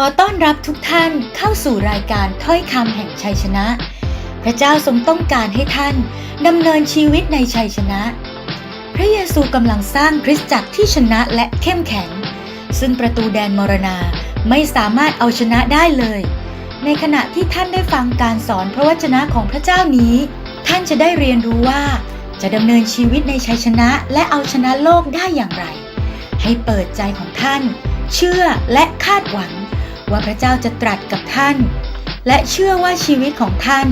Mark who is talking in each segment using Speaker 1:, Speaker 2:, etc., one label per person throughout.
Speaker 1: อต้อนรับทุกท่านเข้าสู่รายการถ้อยคำแห่งชัยชนะ พระเจ้าทรงต้องการให้ท่านดำเนินชีวิตในชัยชนะ พระเยซูกำลังสร้างคริสตจักรที่ชนะและเข้มแข็ง ซึ่งประตูแดนมรณาไม่สามารถเอาชนะได้เลย ในขณะที่ท่านได้ฟังการสอนพระวจนะของพระเจ้านี้ ท่านจะได้เรียนรู้ว่า จะดำเนินชีวิตในชัยชนะและเอาชนะโลกได้อย่างไร ให้เปิดใจของท่าน เชื่อและคาดหวัง ว่าพระเจ้าจะตรัสกับท่าน และเชื่อว่าชีวิตของท่าน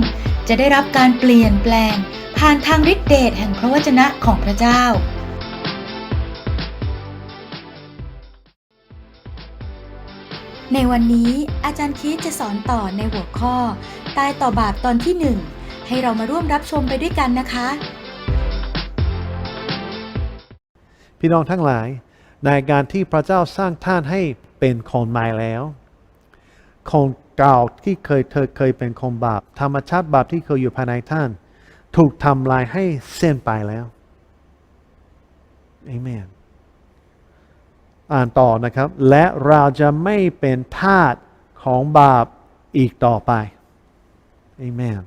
Speaker 1: จะได้รับการเปลี่ยนแปลง ผ่านทางฤทธิเดชแห่งพระวจนะของพระเจ้า ในวันนี้อาจารย์คีตจะสอนต่อในหัวข้อ ตายต่อบาปตอนที่หนึ่งให้เรามาร่วมรับชมไปด้วยกันนะคะ
Speaker 2: พี่น้องทั้งหลายในการที่พระเจ้าสร้างท่านให้เป็นคนใหม่แล้ว คนเก่าที่เคยเธอเคยเป็นคนบาป ธรรมชาติบาปที่เคยอยู่ภายในท่าน ถูกทำลายให้เส้นไปแล้วเอเมนอ่านต่อนะครับ และเราจะไม่เป็นทาสของบาปอีกต่อไปเอเมน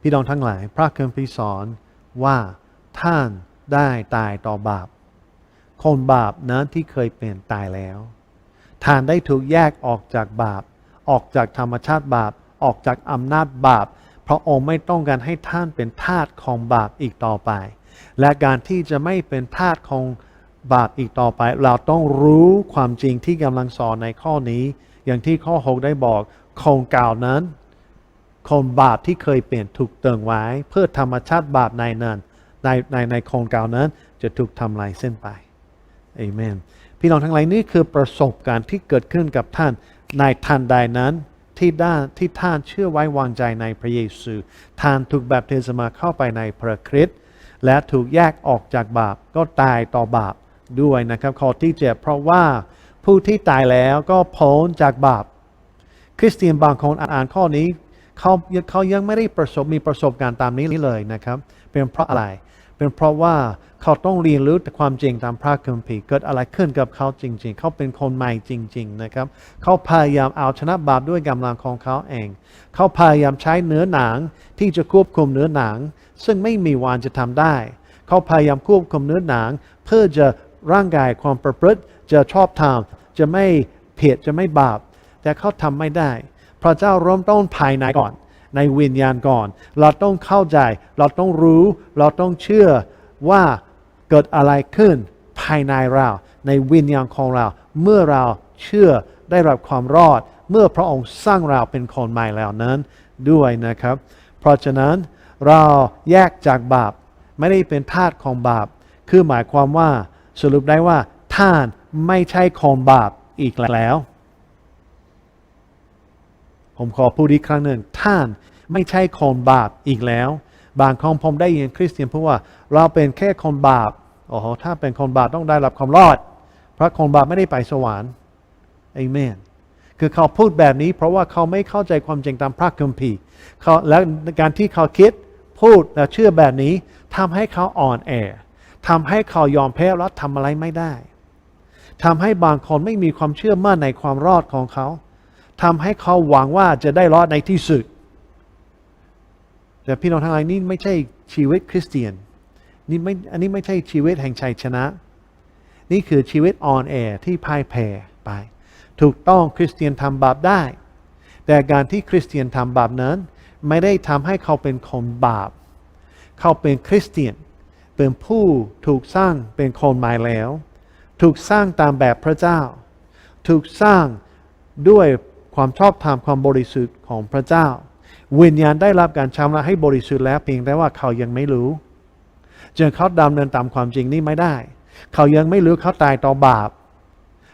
Speaker 2: พี่น้องทั้งหลาย พระคัมภีร์สอนว่าท่านได้ตายต่อบาป คนบาปนั้นที่เคยเป็นตายแล้ว ทานได้ถูกแยกออกจากบาป ออกจากธรรมชาติบาป ออกจากอำนาจบาป เพราะองค์ไม่ต้องการให้ท่านเป็นทาสของบาปอีกต่อไป และการที่จะไม่เป็นทาสของบาปอีกต่อไป เราต้องรู้ความจริงที่กำลังสอนในข้อนี้ อย่างที่ข้อ 6 ได้บอกคนเก่านั้นคนบาปที่เคยเปลี่ยนถูกเติงไว้ เพื่อธรรมชาติบาปในนั้นในในในคนเก่านั้นจะถูกทำลายเส้นไปเอเมน พี่น้องทั้งหลายนี่คือประสบการณ์ที่เกิดขึ้นกับท่านในทันใดนั้นที่ด้านที่ท่านเชื่อไว้วางใจในพระเยซูท่านถูกแบบเทศมาเข้าไปในพระคริสต์และถูกแยกออกจากบาปก็ตายต่อบาปด้วยนะครับข้อที่เจ็ดเพราะว่าผู้ที่ตายแล้วก็พ้นจากบาป คริสเตียนบางคนอ่านข้อนี้เขาเขายังไม่ได้ประสบมีประสบการณ์ตามนี้เลยนะครับ เป็นเพราะอะไร เป็นเพราะว่าเขาต้องเรียนรู้แต่ความจริงตามพระคัมภีร์เกิดอะไรขึ้นกับเขาจริง ๆ เขาเป็นคนใหม่จริง ๆ นะครับ เขาพยายามเอาชนะบาปด้วยกำลังของเขาเอง เขาพยายามใช้เนื้อหนังที่จะควบคุมเนื้อหนัง ซึ่งไม่มีวันจะทำได้ เขาพยายามควบคุมเนื้อหนัง เพื่อจะร่างกายความประพฤติจะชอบธรรมจะไม่เพียดจะไม่บาป แต่เขาทำไม่ได้ พระเจ้าเริ่มต้นภายในก่อน ในวิญญาณก่อน เราต้องเข้าใจ เราต้องรู้ เราต้องเชื่อว่าเกิดอะไรขึ้นภายในเรา ในวิญญาณของเรา เมื่อเราเชื่อได้รับความรอด เมื่อพระองค์สร้างเราเป็นคนใหม่แล้วนั้นด้วยนะครับ เพราะฉะนั้นเราแยกจากบาปไม่ได้เป็นทาสของบาป คือหมายความว่าสรุปได้ว่าท่านไม่ใช่คนบาปอีกแล้ว ผมขอพูดอีกครั้งหนึ่งท่านไม่ใช่คนบาปอีกแล้ว บางครั้งผมได้ยินคริสเตียนพูดว่าเราเป็นแค่คนบาปโอ้โหถ้าเป็นคนบาปต้องได้รับความรอด เพราะคนบาปไม่ได้ไปสวรรค์เอเมนคือเขาพูดแบบนี้เพราะว่าเขาไม่เข้าใจความจริงตามพระคัมภีร์เขาและการที่เขาคิดพูดและเชื่อแบบนี้ทำให้เขาอ่อนแอทำให้เขายอมแพ้แล้วทำอะไรไม่ได้ทำให้บางคนไม่มีความเชื่อมั่นในความรอดของเขา ทำให้เขาหวังว่าจะได้รอดในที่สุด แต่พี่น้องทั้งหลายนี่ไม่ใช่ชีวิตคริสเตียนนี่ไม่อันนี้ไม่ใช่ชีวิตแห่งชัยชนะ นี่คือชีวิตออนแอที่พ่ายแพ้ไป ถูกต้องคริสเตียนทำบาปได้ แต่การที่คริสเตียนทำบาปนั้น ไม่ได้ทำให้เขาเป็นคนบาป เขาเป็นคริสเตียน เป็นผู้ถูกสร้างเป็นคนใหม่แล้ว ถูกสร้างตามแบบพระเจ้า ถูกสร้างด้วย ความชอบธรรมความบริสุทธิ์ของพระเจ้า วิญญาณได้รับการชำระให้บริสุทธิ์แล้วเพียงแต่ว่าเขายังไม่รู้จึงเขาดำเนินตามความจริงนี้ไม่ได้ เขายังไม่รู้เขาตายต่อบาป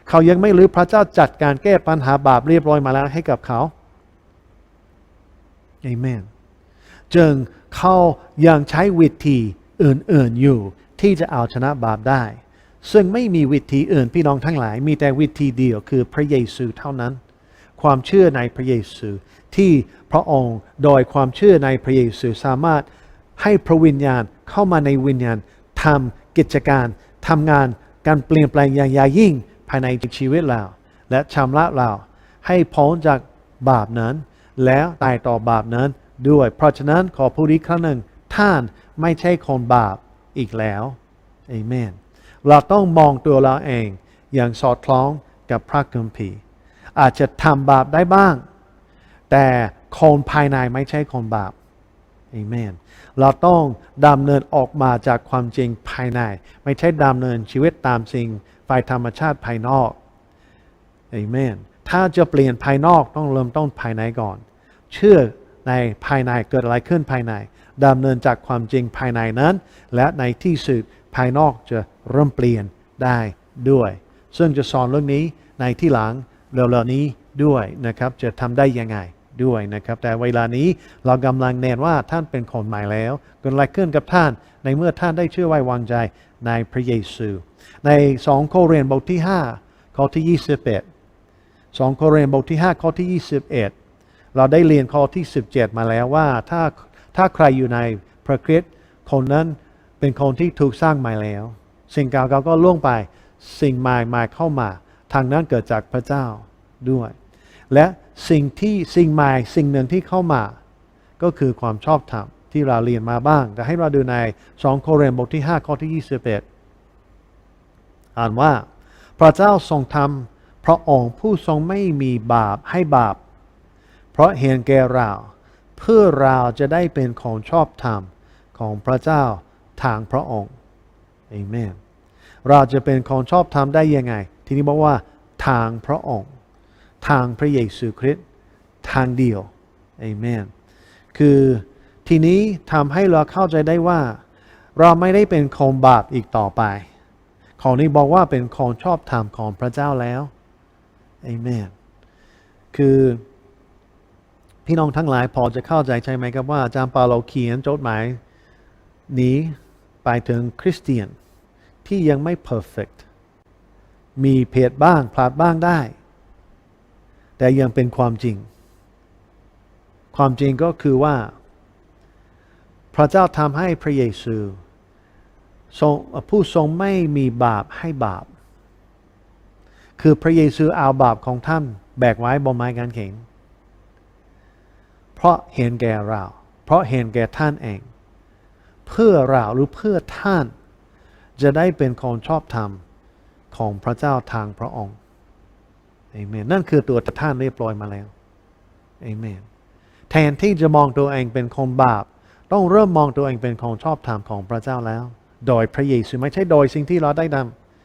Speaker 2: เขายังไม่รู้พระเจ้าจัดการแก้ปัญหาบาปเรียบร้อยมาแล้วให้กับเขาเอเมนจึงเขายังใช้วิธีอื่นๆอยู่ ที่จะเอาชนะบาปได้ ซึ่งไม่มีวิธีอื่นพี่น้องทั้งหลาย มีแต่วิธีเดียวคือพระเยซูเท่านั้น ความเชื่อในพระเยซู ที่พระองค์โดยความเชื่อในพระเยซูสามารถให้พระวิญญาณเข้ามาในวิญญาณทำกิจการทำงานการเปลี่ยนแปลงอย่างยิ่งภายในชีวิตเรา และชำระเราให้พ้นจากบาปนั้น แล้วตายต่อบาปนั้นด้วย เพราะฉะนั้นขอพูดอีกครั้งหนึ่งท่านไม่ใช่คนบาปอีกแล้วเอเมนเราต้องมองตัวเราเองอย่างสอดคล้องกับพระคัมภีร์ อาจจะทำบาปได้บ้าง แต่คนภายในไม่ใช่คนบาปเอเมนเราต้องดำเนินออกมาจากความจริงภายใน ไม่ใช่ดำเนินชีวิตตามสิ่งฝ่ายธรรมชาติภายนอกเอเมนถ้าจะเปลี่ยนภายนอกต้องเริ่มต้นภายในก่อน เชื่อในภายในเกิดอะไรขึ้นภายในดำเนินจากความจริงภายในนั้น และในที่สุดภายนอกจะเริ่มเปลี่ยนได้ด้วย ซึ่งจะสอนเรื่องนี้ในที่หลัง เร็วๆนี้ด้วยนะครับจะทำได้ยังไงด้วยนะครับ แต่เวลานี้เรากำลังเน้นว่าท่านเป็นคนใหม่แล้วเกิดอะไรขึ้นกับท่านในเมื่อท่านได้เชื่อไว้วางใจในพระเยซู ใน2โครินธ์บทที่ 5 ข้อที่ 21 2โครินธ์บทที่ 5 ข้อที่ 21 เราได้เรียนข้อที่ 17 มาแล้วว่าถ้าถ้าใครอยู่ในพระคริสต์คนนั้นเป็นคนที่ถูกสร้างใหม่แล้ว สิ่งเก่าๆก็ล่วงไปสิ่งใหม่ใหม่เข้ามา ทางนั้นเกิดจากพระเจ้าด้วย และสิ่งที่สิ่งใหม่สิ่งหนึ่งที่เข้ามา ก็คือความชอบธรรมที่เราเรียนมาบ้าง แต่ให้เราดูใน 2 โครินธ์บทที่ 5 ข้อที่ 21 อ่านว่า พระเจ้าทรงทำพระองค์ผู้ทรงไม่มีบาปให้บาป เพราะเห็นแก่เรา เพื่อเราจะได้เป็นของชอบธรรมของพระเจ้าทางพระองค์เอเมนเราจะเป็นของชอบธรรมได้ยังไง ทีนี้บอกว่าทางพระองค์ ทางพระเยซูคริสต์ทางเดียวเอเมนคือทีนี้ทำให้เราเข้าใจได้ว่า เราไม่ได้เป็นคนบาปอีกต่อไป ของนี้บอกว่าเป็นของชอบธรรมของพระเจ้าแล้วเอเมนคือพี่น้องทั้งหลายพอจะเข้าใจใช่ไหมครับว่าอาจารย์เปาโลเขียนจดหมายนี้ไปถึงคริสเตียนที่ยังไม่เพอร์เฟก มีเพดบ้างพลาดบ้างได้ แต่ยังเป็นความจริง ความจริงก็คือว่า พระเจ้าทำให้พระเยซูทรงผู้ทรงไม่มีบาปให้บาป คือพระเยซูเอาบาปของท่านแบกไว้บนไม้กางเขนเพราะเห็นแก่เรา เพราะเห็นแก่ท่านเอง เพื่อเราหรือเพื่อท่าน จะได้เป็นคนชอบธรรม ของพระเจ้าทางพระองค์เอเมนนั่นคือตัวท่านเรียบร้อยมาแล้วเอเมนแทนที่จะมองตัวเองเป็นคนบาป ต้องเริ่มมองตัวเองเป็นคนชอบธรรมของพระเจ้าแล้ว โดยพระเยซูไม่ใช่โดยสิ่งที่เราได้ท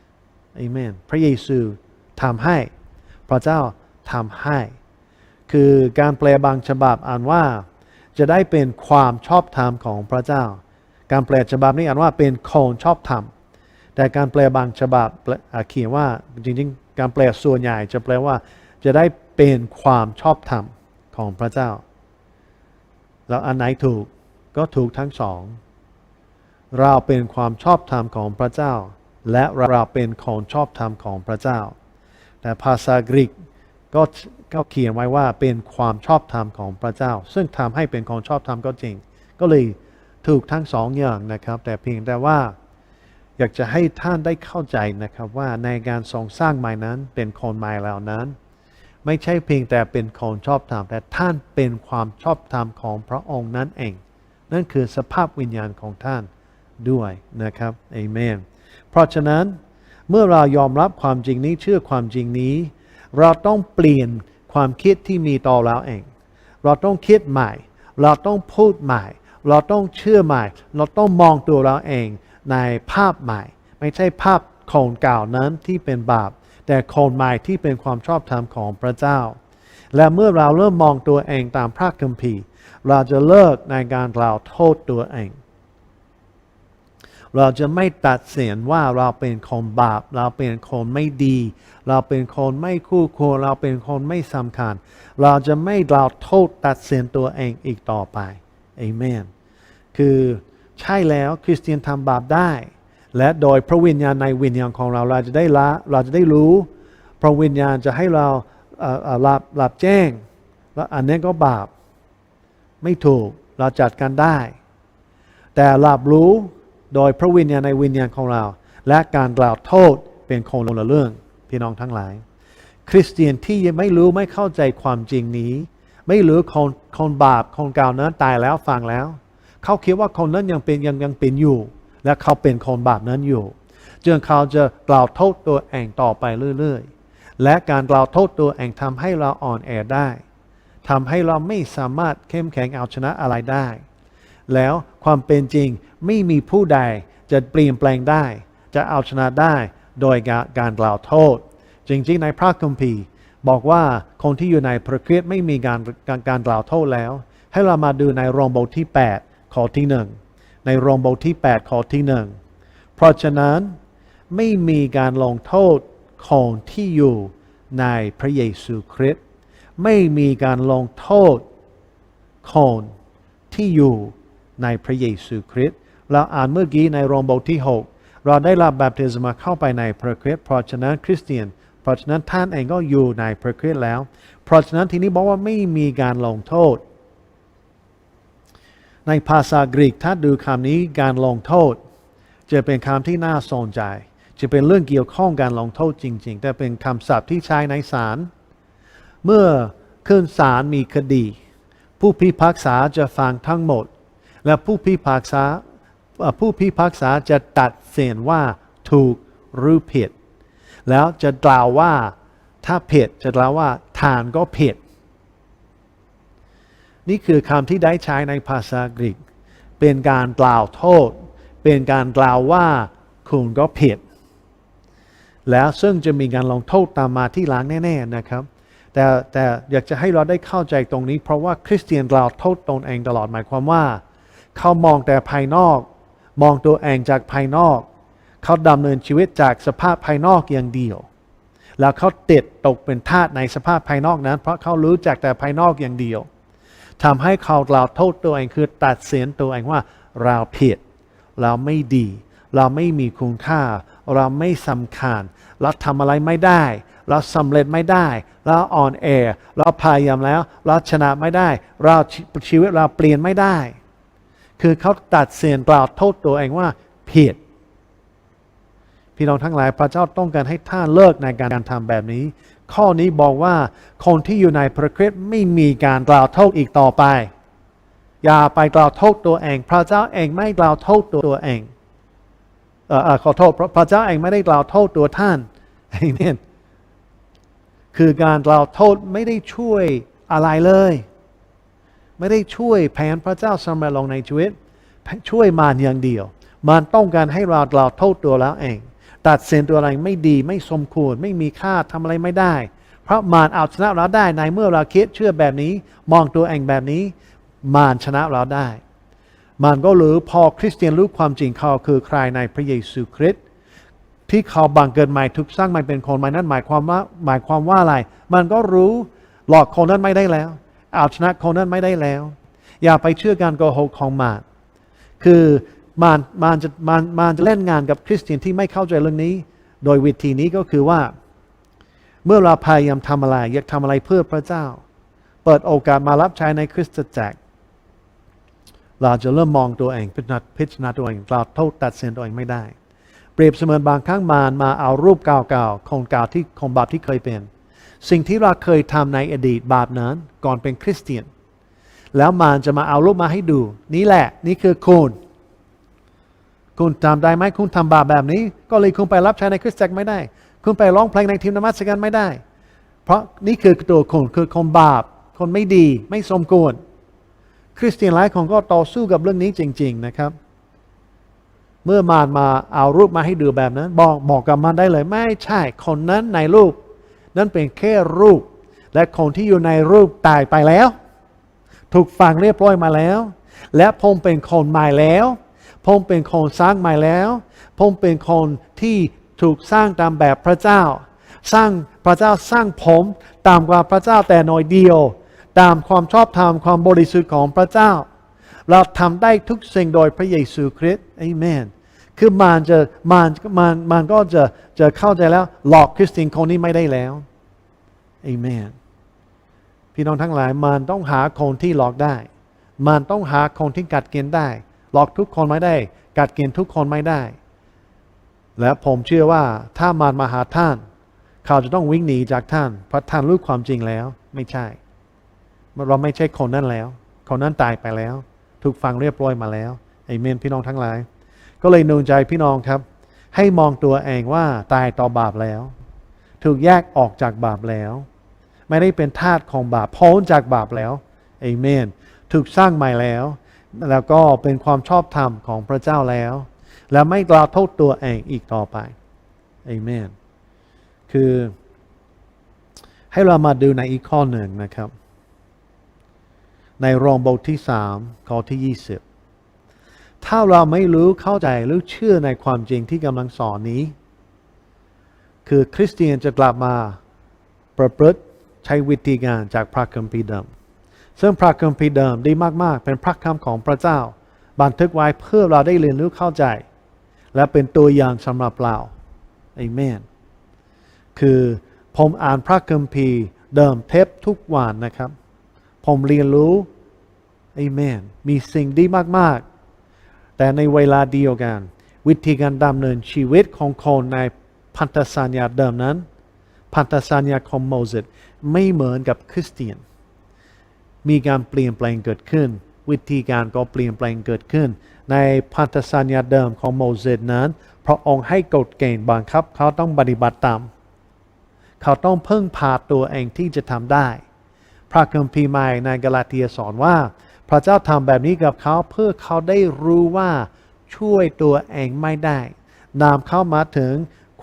Speaker 2: ำเอเมนพระเยซูทำให้ พระเจ้าทำให้ คือการแปลบางฉบับอ่านว่า จะได้เป็นความชอบธรรมของพระเจ้า การแปลฉบับนี้อ่านว่าเป็นคนชอบธรรม แต่การแปลบางฉบับเขียนว่าจริงๆ การแปลส่วนใหญ่จะแปลว่าจะได้เป็นความชอบธรรมของพระเจ้า แล้วอันไหนถูกก็ถูกทั้งสอง เราเป็นความชอบธรรมของพระเจ้า และเราเป็นคนชอบธรรมของพระเจ้า แต่ภาษากรีกก็ก็เขียนไว้ว่าเป็นความชอบธรรมของพระเจ้า ซึ่งทำให้เป็นคนชอบธรรมก็จริง ก็เลยถูกทั้งสองอย่างนะครับ แต่เพียงแต่ว่า อยากจะให้ท่านได้เข้าใจนะครับว่าในการทรงสร้างใหม่นั้นเป็นคนใหม่แล้วนั้น ไม่ใช่เพียงแต่เป็นคนชอบธรรมแต่ท่านเป็นความชอบธรรมของพระองค์นั่นเอง นั่นคือสภาพวิญญาณของท่านด้วยนะครับเอเมนเพราะฉะนั้นเมื่อเรายอมรับความจริงนี้เชื่อความจริงนี้ เราต้องเปลี่ยนความคิดที่มีต่อเราเอง เราต้องคิดใหม่ เราต้องพูดใหม่ เราต้องเชื่อใหม่ เราต้องมองตัวเราเอง ในภาพใหม่ ไม่ใช่ภาพคนเก่านั้นที่เป็นบาป แต่คนใหม่ที่เป็นความชอบธรรมของพระเจ้า และเมื่อเราเริ่มมองตัวเองตามพระคัมภีร์ เราจะเลิกในการกล่าวโทษตัวเอง เราจะไม่ตัดสินว่าเราเป็นคนบาป เราเป็นคนไม่ดี เราเป็นคนไม่คู่ควร เราเป็นคนไม่สำคัญ เราจะไม่กล่าวโทษตัดสินตัวเองอีกต่อไปเอเมน คือ ใช่แล้วคริสเตียนทำบาปได้ และโดยพระวิญญาณในวิญญาณของเราเราจะได้ละเราจะได้รู้ พระวิญญาณจะให้เราหลับหลับแจ้ง แล้วอันนี้ก็บาป ไม่ถูกเราจัดการได้ แต่หลับรู้โดยพระวิญญาณในวิญญาณของเรา และการกล่าวโทษเป็นคนละเรื่องพี่น้องทั้งหลาย คริสเตียนที่ยังไม่รู้ไม่เข้าใจความจริงนี้ ไม่รู้คนคนบาปคนเก่านั้นตายแล้วฟังแล้ว เขาคิดว่าคนนั้นยังเป็นยังยังเป็นอยู่ และเขาเป็นคนบาปนั้นอยู่ จึงเขาจะกล่าวโทษตัวเองต่อไปเรื่อยๆ และการกล่าวโทษตัวเองทำให้เราอ่อนแอได้ทำให้เราไม่สามารถเข้มแข็งเอาชนะอะไรได้ แล้วความเป็นจริงไม่มีผู้ใดจะเปลี่ยนแปลงได้ จะเอาชนะได้โดยการกล่าวโทษ จริงๆ ในพระคัมภีร์ บอกว่าคนที่อยู่ในพระคริสต์ไม่มีการการการกล่าวโทษแล้ว ให้เรามาดูในโรมบทที่ 8 ข้อที่หนึ่งในโรมบทที่ 8 ข้อที่หนึ่งเพราะฉะนั้นไม่มีการลงโทษคนที่อยู่ในพระเยซูคริสต์ไม่มีการลงโทษคนที่อยู่ในพระเยซูคริสต์เราอ่านเมื่อกี้ในโรมบทที่ 6 เราได้รับแบบเทศมาเข้าไปในพระคริสต์เพราะฉะนั้นคริสเตียน เพราะฉะนั้นท่านเองก็อยู่ในพระคริสต์แล้ว เพราะฉะนั้นทีนี้บอกว่าไม่มีการลงโทษ ในภาษากรีกถ้าดูคำนี้การลงโทษ จะเป็นคำที่น่าสนใจ จะเป็นเรื่องเกี่ยวข้องการลงโทษจริง ๆ แต่เป็นคำศัพท์ที่ใช้ในศาลเมื่อขึ้นศาลมีคดี ผู้พิพากษาจะฟังทั้งหมด และผู้พิพากษาผู้พิพากษาจะตัดสินว่าถูกหรือผิด แล้วจะกล่าวว่าถ้าผิดจะกล่าวว่าทานก็ผิด นี่คือคำที่ได้ใช้ในภาษากรีก เป็นการกล่าวโทษ เป็นการกล่าวว่าคุณก็ผิด แล้วซึ่งจะมีการลงโทษตามมาที่หลังแน่ๆนะครับ แต่แต่อยากจะให้เราได้เข้าใจตรงนี้ เพราะว่าคริสเตียนกล่าวโทษตนเองตลอดหมายความว่า เขามองแต่ภายนอก มองตัวเองจากภายนอก เขาดำเนินชีวิตจากสภาพภายนอกอย่างเดียวแล้วเขาติดตกเป็นทาสในสภาพภายนอกนั้น เพราะเขารู้จักแต่ภายนอกอย่างเดียว ทำให้เขากล่าโทษตัวเองคือตัดสินตัวเองว่าเราผิด เราไม่ดี เราไม่มีคุณค่า เราไม่สำคัญ เราทำอะไรไม่ได้ เราสำเร็จไม่ได้ เราอ่อนแอเราพยายามแล้ว เราชนะไม่ได้ เราชีวิตเราเปลี่ยนไม่ได้ คือเขาตัดสินกล่าโทษตัวเองว่าผิดพี่น้องทั้งหลายพระเจ้าต้องการให้ท่านเลิกในการทำแบบนี้ ข้อนี้บอกว่าคนที่อยู่ในพระคริสต์ไม่มีการกล่าวโทษอีกต่อไป อย่าไปกล่าวโทษตัวเอง พระเจ้าเองไม่กล่าวโทษตัวเองเออขอโทษพระพระเจ้าเองไม่ได้กล่าวโทษตัวท่านเอเมนคือการกล่าวโทษไม่ได้ช่วยอะไรเลย ไม่ได้ช่วยแผนพระเจ้าสำเร็จลงในชีวิต ช่วยมารอย่างเดียว มันต้องการให้เรากล่าวโทษตัวแล้วเอง ตัดสินตัวอะไรไม่ดีไม่สมควรไม่มีค่าทำอะไรไม่ได้ เพราะมารเอาชนะเราได้ในเมื่อเราคิดเชื่อแบบนี้ มองตัวเองแบบนี้ มารชนะเราได้มันก็รู้พอคริสเตียนรู้ความจริงเขาคือใครในพระเยซูคริสต์ที่เขาบังเกิดใหม่ทุกสร้างใหม่เป็นคนใหม่นั้นหมายความว่าหมายความว่าอะไร มันก็รู้หลอกคนนั้นไม่ได้แล้วเอาชนะคนนั้นไม่ได้แล้ว อย่าไปเชื่อการโกหกของมารคือ มารมารจะมารมารจะเล่นงานกับคริสเตียนที่ไม่เข้าใจเรื่องนี้ โดยวิธีนี้ก็คือว่า เมื่อเราพยายามทำอะไร อยากทำอะไรเพื่อพระเจ้า เปิดโอกาสมารับใช้ในคริสตจักรเราจะเริ่มมองตัวเองพิจารณาพิจารณาตัวเองเราโทษตัดสินตัวเองไม่ได้ เปรียบเสมือนบางครั้งมารมาเอารูปเก่าๆของเก่าที่ของบาปที่เคยเป็น สิ่งที่เราเคยทำในอดีตบาปนั้นก่อนเป็นคริสเตียน แล้วมารจะมาเอารูปมาให้ดู นี่แหละ นี่คือคุณ คุณทำได้ไหมคุณทำบาปแบบนี้ ก็เลยคุณไปรับใช้ในคริสตจักรไม่ได้ คุณไปร้องเพลงในทีมนมัสการไม่ได้ เพราะนี่คือตัวคุณคือคนบาป คนไม่ดีไม่สมควรคริสเตียนหลายคนก็ต่อสู้กับเรื่องนี้จริง ๆนะครับ เมื่อมารมาเอารูปมาให้ดูแบบนั้น บอกบอกกับมันได้เลย ไม่ใช่คนนั้นในรูป นั่นเป็นแค่รูป และคนที่อยู่ในรูปตายไปแล้ว ถูกฝังเรียบร้อยมาแล้ว และผมเป็นคนใหม่แล้ว ผมเป็นคนสร้างใหม่แล้ว ผมเป็นคนที่ถูกสร้างตามแบบพระเจ้า สร้างพระเจ้าสร้างผมตามกว่าพระเจ้าแต่น้อยเดียว ตามความชอบธรรมความบริสุทธิ์ของพระเจ้า เราทำได้ทุกสิ่งโดยพระเยซูคริสต์เอเมนคือมารจะมารมารมารก็จะจะเข้าใจแล้วหลอกคริสเตียนคนนี้ไม่ได้แล้วเอเมนพี่น้องทั้งหลายมันต้องหาคนที่หลอกได้ มันต้องหาคนที่กัดเกณฑ์ได้ หลอกทุกคนไม่ได้ กัดเกณฑ์ทุกคนไม่ได้ และผมเชื่อว่าถ้ามันมาหาท่าน เขาจะต้องวิ่งหนีจากท่านเพราะท่านรู้ความจริงแล้ว ไม่ใช่ เราไม่ใช่คนนั้นแล้ว คนนั้นตายไปแล้ว ถูกฟังเรียบร้อยมาแล้วเอเมนพี่น้องทั้งหลาย ก็เลยนูนใจพี่น้องครับ ให้มองตัวเองว่าตายต่อบาปแล้ว ถูกแยกออกจากบาปแล้ว ไม่ได้เป็นทาสของบาปพ้นจากบาปแล้วเอเมน ถูกสร้างใหม่แล้ว แล้วก็เป็นความชอบธรรมของพระเจ้าแล้ว แล้วไม่กล่าวโทษตัวเองอีกต่อไปเอเมนคือให้เรามาดูในอีกข้อหนึ่งนะครับ ในรองบทที่สามข้อที่ยี่สิบถ้าเราไม่รู้เข้าใจหรือเชื่อในความจริงที่กำลังสอนนี้ คือคริสเตียนจะกลับมาประพฤติใช้วิธีการจากพระคัมภีร์เดิม ซึ่งพระคัมภีร์เดิมดีมากๆ เป็นพระคำของพระเจ้า บันทึกไว้เพื่อเราได้เรียนรู้เข้าใจ และเป็นตัวอย่างสำหรับเราเอเมนคือผมอ่านพระคัมภีร์เดิมเทปทุกวันนะครับ ผมเรียนรู้เอเมนมีสิ่งดีมากๆ แต่ในเวลาเดียวกัน วิธีการดำเนินชีวิตของคนในพันธสัญญาเดิมนั้น พันธสัญญาของโมเสสไม่เหมือนกับคริสเตียน มีการเปลี่ยนแปลงเกิดขึ้น วิธีการก็เปลี่ยนแปลงเกิดขึ้น ในพันธสัญญาเดิมของโมเสสนั้น พระองค์ให้กฎเกณฑ์บังคับ เขาต้องปฏิบัติตาม เขาต้องพึ่งพาตัวเองที่จะทำได้ พระคัมภีร์ใหม่ในกาลาเทียสอนว่า พระเจ้าทำแบบนี้กับเขาเพื่อเขาได้รู้ว่าช่วยตัวเองไม่ได้นำเข้ามาถึง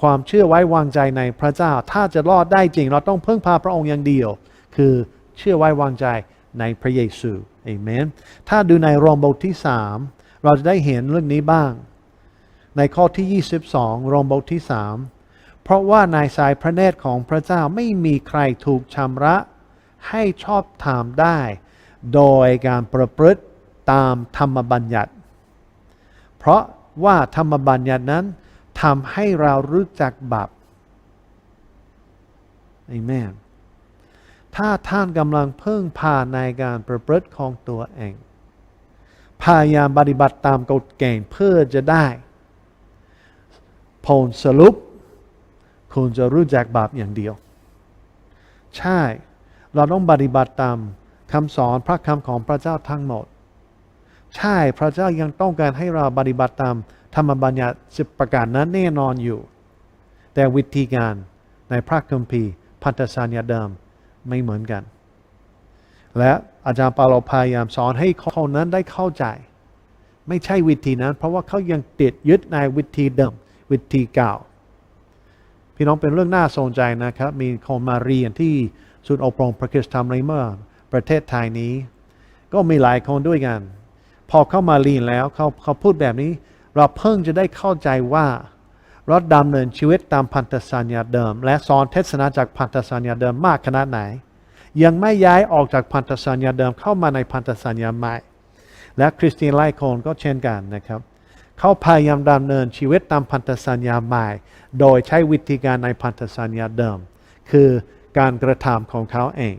Speaker 2: ความเชื่อไว้วางใจในพระเจ้า ถ้าจะรอดได้จริง เราต้องพึ่งพาพระองค์อย่างเดียว คือเชื่อไว้วางใจ ในพระเยซูเอเมน ถ้าดูในโรมบทที่ 3 เราจะได้เห็นเรื่องนี้บ้าง ในข้อที่ 22 โรมบทที่ 3 เพราะว่าในสายพระเนตรของพระเจ้าไม่มีใครถูกชำระให้ชอบธรรมได้ โดยการประพฤติตามธรรมบัญญัติ เพราะว่าธรรมบัญญัตินั้นทำให้เรารู้จักบาปอเมน ถ้าท่านกำลังเพิ่งพาในการประพฤติของตัวเอง พยายามปฏิบัติตามกฎเกณฑ์เพื่อจะได้ ผลสรุป คุณจะรู้จักบาปอย่างเดียว ใช่ เราต้องปฏิบัติตามคำสอนพระคำของพระเจ้าทั้งหมด ใช่พระเจ้ายังต้องการให้เราปฏิบัติตามธรรมบัญญัติสิบประการนั้นแน่นอนอยู่ แต่วิธีการในพระคัมภีร์พันธสัญญาเดิม ไม่เหมือนกัน และอาจารย์ปาโลพยายามสอนให้คนนั้นได้เข้าใจ ไม่ใช่วิธีนั้น เพราะว่าเขายังติดยึดในวิธีเดิมวิธีเก่า พี่น้องเป็นเรื่องน่าสนใจนะครับ มีคนมาเรียนที่ศูนย์อบรมพระคริสตธรรมในเมื่อประเทศไทยนี้ ก็มีหลายคนด้วยกัน พอเข้ามาเรียนแล้วเขาเขาพูดแบบนี้ เราเพิ่งจะได้เข้าใจว่า เราดำเนินชีวิตตามพันธสัญญาเดิม และสอนเทศนาจากพันธสัญญาเดิมมากขนาดไหน ยังไม่ย้ายออกจากพันธสัญญาเดิมเข้ามาในพันธสัญญาใหม่ และคริสเตียนหลายคนก็เช่นกันนะครับ เขาพยายามดำเนินชีวิตตามพันธสัญญาใหม่ โดยใช้วิธีการในพันธสัญญาเดิม คือการกระทำของเขาเอง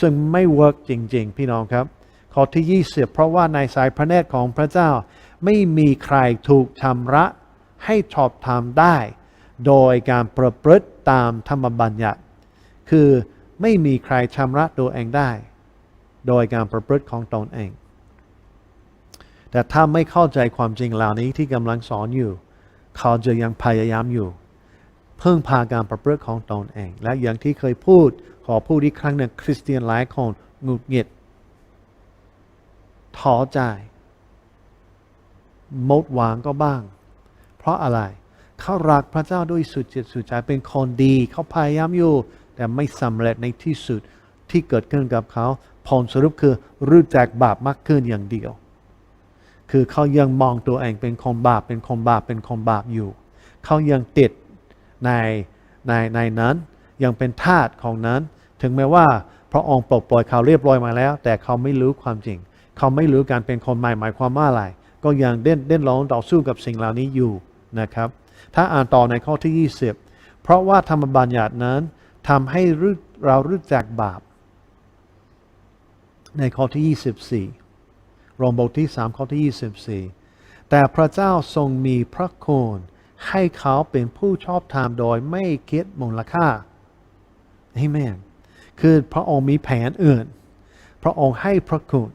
Speaker 2: ซึ่งไม่เวิร์กจริง ๆ พี่น้องครับข้อที่ 20 เพราะว่าในสายพระเนตรของพระเจ้าไม่มีใครถูกชำระ ให้ชอบธรรมได้ โดยการประพฤติตามธรรมบัญญัติ คือไม่มีใครชำระตัวเองได้ โดยการประพฤติของตนเอง แต่ถ้าไม่เข้าใจความจริงเหล่านี้ที่กำลังสอนอยู่ เขาจะยังพยายามอยู่ เพิ่งพาการประพฤติของตนเอง และอย่างที่เคยพูดขอพูดอีกครั้งหนึ่งคริสเตียนหลายคนหงุดหงิดท้อใจหมดหวังก็บ้าง ราะอะไร เขารักพระเจ้าด้วยสุดจิตสุดใจเป็นคนดี เขาพยายามอยู่ แต่ไม่สำเร็จในที่สุดที่เกิดขึ้นกับเขาผลสรุปคือรู้จักบาปมากขึ้นอย่างเดียว คือเขายังมองตัวเองเป็นคนบาปเป็นคนบาปเป็นคนบาปอยู่ เขายังติดในในในนั้น ยังเป็นทาสของนั้น ถึงแม้ว่าพระองค์ปลดปล่อยเขาเรียบร้อยมาแล้ว แต่เขาไม่รู้ความจริง เขาไม่รู้การเป็นคนใหม่หมายความว่าอะไร ก็ยังเด่นเด่นร้องต่อสู้กับสิ่งเหล่านี้อยู่ นะครับ ถ้าอ่านต่อในข้อที่ 20 เพราะว่าธรรมบัญญัตินั้นทำให้เรารู้จักบาป ในข้อที่ 24 รมบทที่ 3 ข้อที่ 24 แต่พระเจ้าทรงมีพระคุณให้เขาเป็นผู้ชอบธรรมโดยไม่คิดมูลค่าเอเมนคือพระองค์มีแผนอื่น พระองค์ให้พระคุณ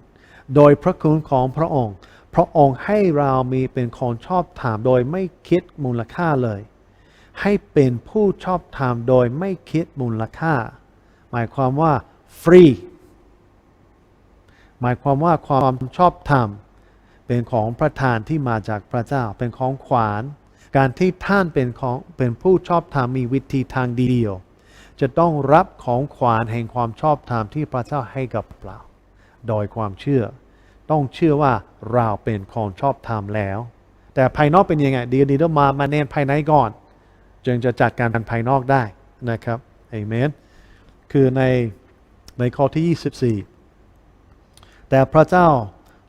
Speaker 2: โดยพระคุณของพระองค์ พระองค์ให้เรามีเป็นคนชอบธรรมโดยไม่คิดมูลค่าเลย ให้เป็นผู้ชอบธรรมโดยไม่คิดมูลค่า หมายความว่าฟรี หมายความว่าความชอบธรรม เป็นของประทานที่มาจากพระเจ้าเป็นของขวานการที่ท่านเป็นของเป็นผู้ชอบธรรมมีวิธีทางเดียว จะต้องรับของขวานแห่งความชอบธรรมที่พระเจ้าให้กับเราโดยความเชื่อ ต้องเชื่อว่าเราเป็นคนชอบธรรมแล้ว แต่ภายนอกเป็นยังไง ดีดีต้องมามาเน้นภายในก่อน จึงจะจัดการภายนอกได้นะครับเอเมนคือในในข้อที่ 24 แต่พระเจ้า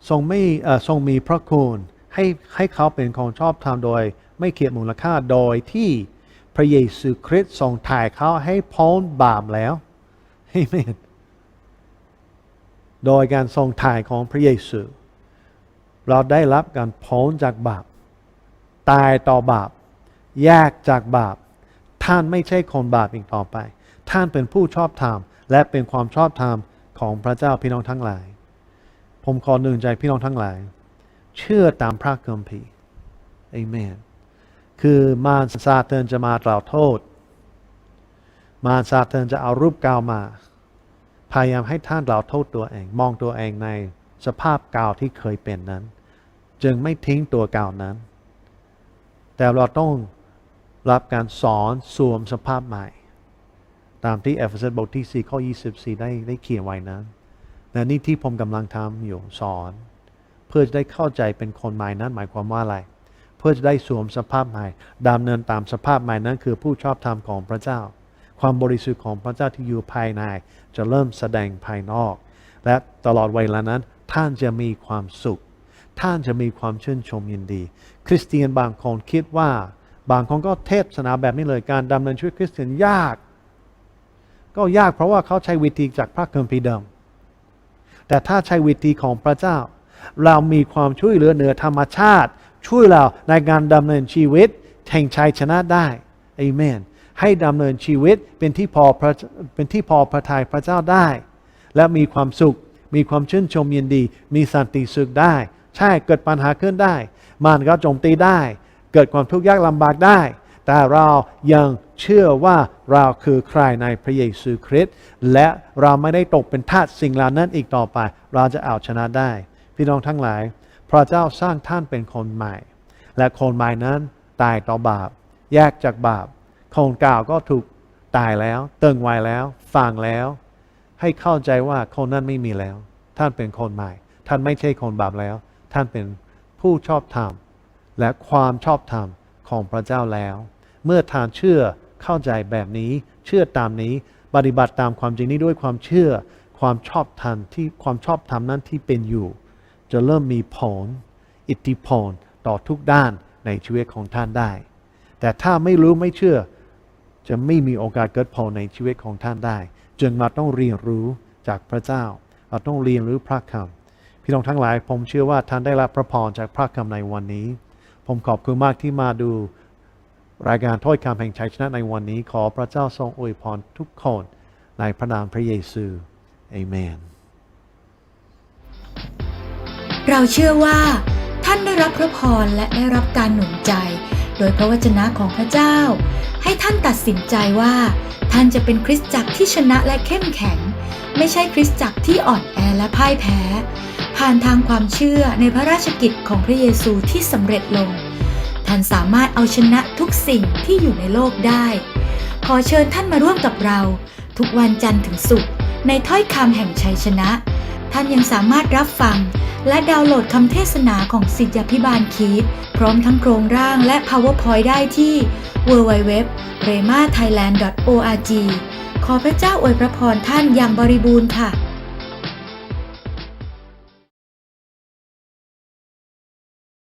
Speaker 2: ทรงไม่ทรงมีพระคุณให้ให้เขาเป็นของชอบธรรมโดย ไม่เคียดมูลค่าโดยที่พระเยซูคริสต์ทรงถ่ายเขาให้พ้นบาปแล้วเอเมน โดยการทรงถ่ายของพระเยซู เราได้รับการพ้นจากบาป ตายต่อบาป แยกจากบาป ท่านไม่ใช่คนบาปอีกต่อไป ท่านเป็นผู้ชอบธรรม และเป็นความชอบธรรมของพระเจ้าพี่น้องทั้งหลาย ผมขอหนึ่งใจพี่น้องทั้งหลาย เชื่อตามพระคัมภีร์เอเมนคือมารซาเตานจะมากล่าวโทษ มารซาเตานจะเอารูปเก่ามา พยายามให้ท่านกล่าโทษตัวเอง มองตัวเองในสภาพเก่าที่เคยเป็นนั้น จึงไม่ทิ้งตัวเก่านั้น แต่เราต้องรับการสอนสวมสภาพใหม่ ตามที่เอเฟซัสบทที่ 4 ข้อ 24 ได้ได้เขียนไว้นั้นและนี่ที่ผมกำลังทำอยู่สอน เพื่อจะได้เข้าใจเป็นคนใหม่นั้นหมายความว่าอะไร เพื่อจะได้สวมสภาพใหม่ดำเนินตามสภาพใหม่นั้นคือผู้ชอบธรรมของพระเจ้า ความบริสุทธิ์ของพระเจ้าที่อยู่ภายใน จะเริ่มแสดงภายนอก และตลอดเวลานั้นท่านจะมีความสุข ท่านจะมีความชื่นชมยินดี คริสเตียนบางคนคิดว่า บางคนก็เทศนาแบบนี้เลยการดำเนินชีวิตคริสเตียนยาก ก็ยากเพราะว่าเขาใช้วิธีจากพระคัมภีร์เดิม แต่ถ้าใช้วิธีของพระเจ้า เรามีความช่วยเหลือเหนือธรรมชาติ ช่วยเราในการดำเนินชีวิตแห่งชัยชนะได้เอเมน ให้ดำเนินชีวิตเป็นที่พอพเป็นที่พอพระทัยพระเจ้าได้ และมีความสุข มีความชื่นชมยินดี มีสันติสุขได้ ใช่เกิดปัญหาขึ้นได้ มันก็โจมตีได้ เกิดความทุกข์ยากลำบากได้ แต่เรายังเชื่อว่าเราคือใครในพระเยซูคริสต์และเราไม่ได้ตกเป็นทาสสิ่งเหล่านั้นอีกต่อไป เราจะเอาชนะได้ พี่น้องทั้งหลาย พระเจ้าสร้างท่านเป็นคนใหม่ และคนใหม่นั้นตายต่อบาปแยกจากบาป คนเก่าก็ถูกตายแล้ว เติงไว้แล้ว ฟังแล้ว ให้เข้าใจว่าคนนั้นไม่มีแล้ว ท่านเป็นคนใหม่ ท่านไม่ใช่คนบาปแล้ว ท่านเป็นผู้ชอบธรรม และความชอบธรรมของพระเจ้าแล้ว เมื่อท่านเชื่อเข้าใจแบบนี้ เชื่อตามนี้ปฏิบัติตามความจริงนี้ด้วยความเชื่อ ความชอบธรรมที่ความชอบธรรมนั้นที่เป็นอยู่ จะเริ่มมีผลอิทธิพลต่อทุกด้านในชีวิตของท่านได้ แต่ถ้าไม่รู้ไม่เชื่อ จะไม่มีโอกาสเกิดผลในชีวิตของท่านได้ จึงเราต้องเรียนรู้จากพระเจ้าเราต้องเรียนรู้พระคำพี่น้องทั้งหลายผมเชื่อว่าท่านได้รับพระพรจากพระคำในวันนี้ ผมขอบคุณมากที่มาดูรายการถ้อยคำแห่งชัยชนะในวันนี้ ขอพระเจ้าทรงอวยพรทุกคนในพระนามพระเยซูเอเมน
Speaker 1: เราเชื่อว่า ท่านได้รับพระพรและได้รับการหนุนใจ ดยพระวจนะของพระเจ้า ให้ท่านตัดสินใจว่า ท่านจะเป็นคริสตจักรที่ชนะและเข้มแข็ง ไม่ใช่คริสตจักรที่อ่อนแอและพ่ายแพ้ ผ่านทางความเชื่อในพระราชกิจของพระเยซูที่สำเร็จลง ท่านสามารถเอาชนะทุกสิ่งที่อยู่ในโลกได้ ขอเชิญท่านมาร่วมกับเรา ทุกวันจันทร์ถึงศุกร์ในถ้อยคำแห่งชัยชนะ ท่านยังสามารถรับฟัง และดาวน์โหลดคำเทศนาของสิทธิพิบาลคีดพร้อมทั้งโครงร่างและ PowerPoint ได้ที่ www.remathailand.org ขอพระเจ้าอวยพระพรท่านอย่างบริบูรณ์ค่ะ